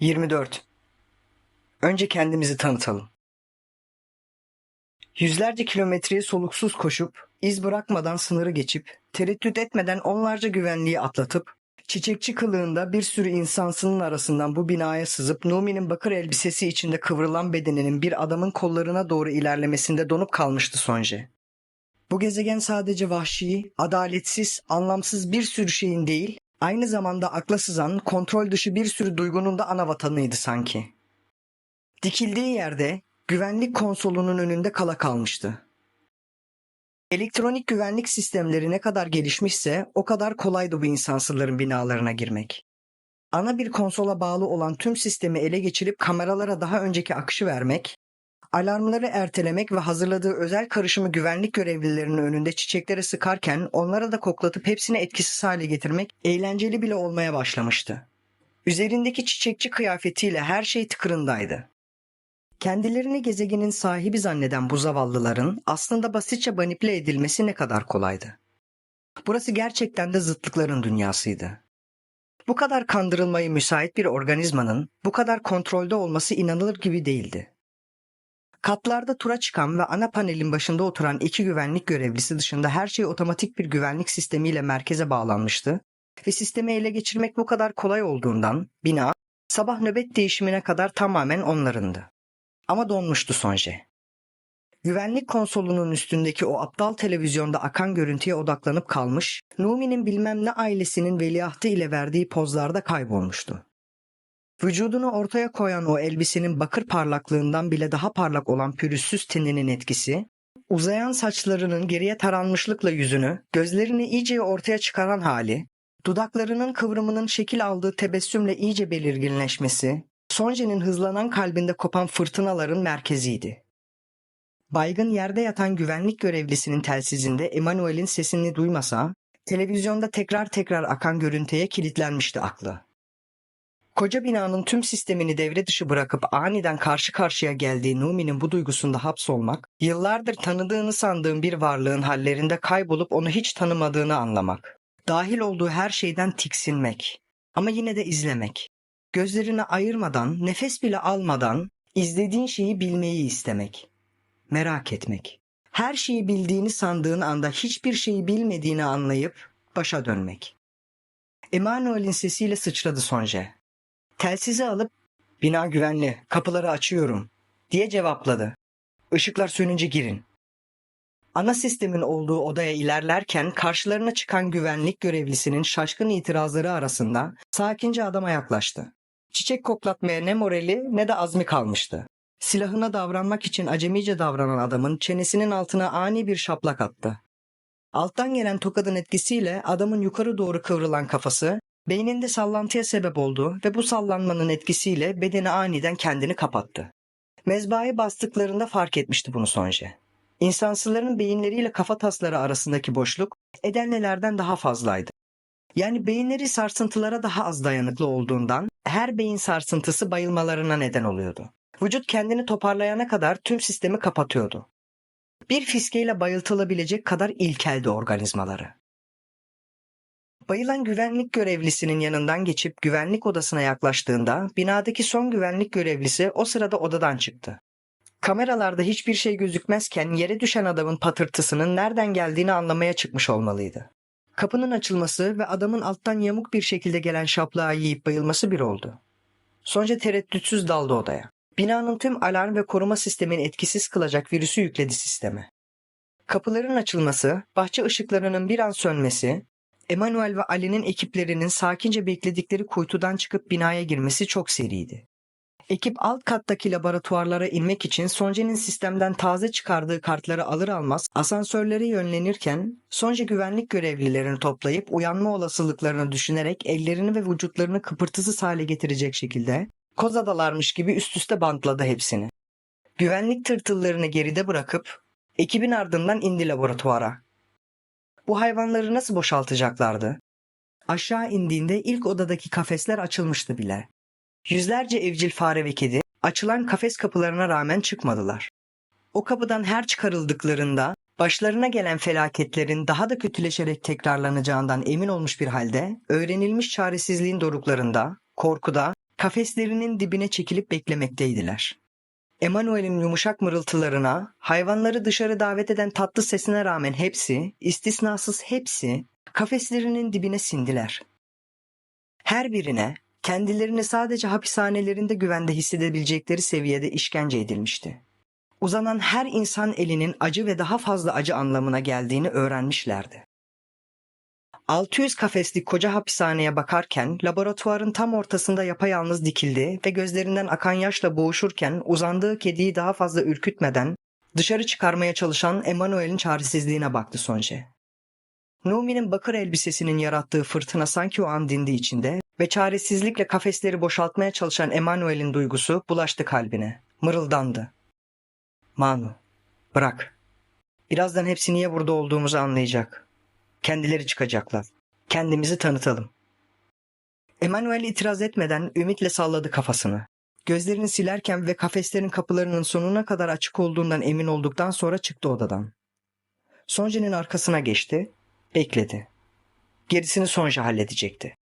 24. Önce kendimizi tanıtalım. Yüzlerce kilometreyi soluksuz koşup, iz bırakmadan sınırı geçip, tereddüt etmeden onlarca güvenliği atlatıp, çiçekçi kılığında bir sürü insansının arasından bu binaya sızıp Numi'nin bakır elbisesi içinde kıvrılan bedeninin bir adamın kollarına doğru ilerlemesinde donup kalmıştı Sonje. Bu gezegen sadece vahşi, adaletsiz, anlamsız bir sürü şeyin değil, aynı zamanda akla sızan, kontrol dışı bir sürü duygunun da ana vatanıydı sanki. Dikildiği yerde güvenlik konsolunun önünde kala kalmıştı. Elektronik güvenlik sistemleri ne kadar gelişmişse o kadar kolaydı bu insansızların binalarına girmek. Ana bir konsola bağlı olan tüm sistemi ele geçirip kameralara daha önceki akışı vermek, alarmları ertelemek ve hazırladığı özel karışımı güvenlik görevlilerinin önünde çiçeklere sıkarken onlara da koklatıp hepsini etkisiz hale getirmek eğlenceli bile olmaya başlamıştı. Üzerindeki çiçekçi kıyafetiyle her şey tıkırındaydı. Kendilerini gezegenin sahibi zanneden bu zavallıların aslında basitçe manipüle edilmesi ne kadar kolaydı. Burası gerçekten de zıtlıkların dünyasıydı. Bu kadar kandırılmayı müsait bir organizmanın bu kadar kontrolde olması inanılır gibi değildi. Katlarda tura çıkan ve ana panelin başında oturan iki güvenlik görevlisi dışında her şey otomatik bir güvenlik sistemiyle merkeze bağlanmıştı ve sistemi ele geçirmek bu kadar kolay olduğundan bina sabah nöbet değişimine kadar tamamen onlarındı. Ama donmuştu Sonje. Güvenlik konsolunun üstündeki o aptal televizyonda akan görüntüye odaklanıp kalmış, Numi'nin bilmem ne ailesinin veliahtı ile verdiği pozlarda kaybolmuştu. Vücudunu ortaya koyan o elbisenin bakır parlaklığından bile daha parlak olan pürüzsüz teninin etkisi, uzayan saçlarının geriye taranmışlıkla yüzünü, gözlerini iyice ortaya çıkaran hali, dudaklarının kıvrımının şekil aldığı tebessümle iyice belirginleşmesi, Sonje'nin hızlanan kalbinde kopan fırtınaların merkeziydi. Baygın yerde yatan güvenlik görevlisinin telsizinde Emanuel'in sesini duymasa, televizyonda tekrar tekrar akan görüntüye kilitlenmişti aklı. Koca binanın tüm sistemini devre dışı bırakıp aniden karşı karşıya geldiği Numi'nin bu duygusunda hapsolmak, yıllardır tanıdığını sandığın bir varlığın hallerinde kaybolup onu hiç tanımadığını anlamak, dahil olduğu her şeyden tiksinmek ama yine de izlemek, gözlerini ayırmadan, nefes bile almadan izlediğin şeyi bilmeyi istemek, merak etmek, her şeyi bildiğini sandığın anda hiçbir şeyi bilmediğini anlayıp başa dönmek. Emanuel'in sesiyle sıçradı Sonje. Telsizi alıp bina güvenli kapıları açıyorum diye cevapladı. Işıklar sönünce girin. Ana sistemin olduğu odaya ilerlerken karşılarına çıkan güvenlik görevlisinin şaşkın itirazları arasında sakince adama yaklaştı. Çiçek koklatmaya ne morali ne de azmi kalmıştı. Silahına davranmak için acemice davranan adamın çenesinin altına ani bir şaplak attı. Alttan gelen tokadın etkisiyle adamın yukarı doğru kıvrılan kafası beyninde sallantıya sebep oldu ve bu sallanmanın etkisiyle bedeni aniden kendini kapattı. Mezbahayı bastıklarında fark etmişti bunu Sonje. İnsansıların beyinleriyle kafa tasları arasındaki boşluk edenlelerden daha fazlaydı. Yani beyinleri sarsıntılara daha az dayanıklı olduğundan her beyin sarsıntısı bayılmalarına neden oluyordu. Vücut kendini toparlayana kadar tüm sistemi kapatıyordu. Bir fiskeyle bayıltılabilecek kadar ilkeldi organizmaları. Bayılan güvenlik görevlisinin yanından geçip güvenlik odasına yaklaştığında binadaki son güvenlik görevlisi o sırada odadan çıktı. Kameralarda hiçbir şey gözükmezken yere düşen adamın patırtısının nereden geldiğini anlamaya çıkmış olmalıydı. Kapının açılması ve adamın alttan yamuk bir şekilde gelen şaplağı yiyip bayılması bir oldu. Sonca tereddütsüz daldı odaya. Binanın tüm alarm ve koruma sistemini etkisiz kılacak virüsü yükledi sisteme. Kapıların açılması, bahçe ışıklarının bir an sönmesi, Emanuel ve Ali'nin ekiplerinin sakince bekledikleri kuytudan çıkıp binaya girmesi çok seriydi. Ekip alt kattaki laboratuvarlara inmek için Sonce'nin sistemden taze çıkardığı kartları alır almaz asansörlere yönlenirken Sonce güvenlik görevlilerini toplayıp uyanma olasılıklarını düşünerek ellerini ve vücutlarını kıpırtısız hale getirecek şekilde kozadalarmış gibi üst üste bantladı hepsini. Güvenlik tırtıllarını geride bırakıp ekibin ardından indi laboratuvara. Bu hayvanları nasıl boşaltacaklardı? Aşağı indiğinde ilk odadaki kafesler açılmıştı bile. Yüzlerce evcil fare ve kedi açılan kafes kapılarına rağmen çıkmadılar. O kapıdan her çıkarıldıklarında başlarına gelen felaketlerin daha da kötüleşerek tekrarlanacağından emin olmuş bir halde öğrenilmiş çaresizliğin doruklarında, korkuda, kafeslerinin dibine çekilip beklemekteydiler. Emanuel'in yumuşak mırıltılarına, hayvanları dışarı davet eden tatlı sesine rağmen hepsi, istisnasız hepsi, kafeslerinin dibine sindiler. Her birine kendilerini sadece hapishanelerinde güvende hissedebilecekleri seviyede işkence edilmişti. Uzanan her insan elinin acı ve daha fazla acı anlamına geldiğini öğrenmişlerdi. 600 kafeslik koca hapishaneye bakarken laboratuvarın tam ortasında yapayalnız dikildi ve gözlerinden akan yaşla boğuşurken uzandığı kediyi daha fazla ürkütmeden dışarı çıkarmaya çalışan Emanuel'in çaresizliğine baktı Sonje. Numi'nin bakır elbisesinin yarattığı fırtına sanki o an dindi içinde ve çaresizlikle kafesleri boşaltmaya çalışan Emanuel'in duygusu bulaştı kalbine. Mırıldandı. Manu, bırak. Birazdan hepsi niye burada olduğumuzu anlayacak. Kendileri çıkacaklar. Kendimizi tanıtalım. Emanuel itiraz etmeden ümitle salladı kafasını. Gözlerini silerken ve kafeslerin kapılarının sonuna kadar açık olduğundan emin olduktan sonra çıktı odadan. Sonja'nın arkasına geçti, bekledi. Gerisini Sonja halledecekti.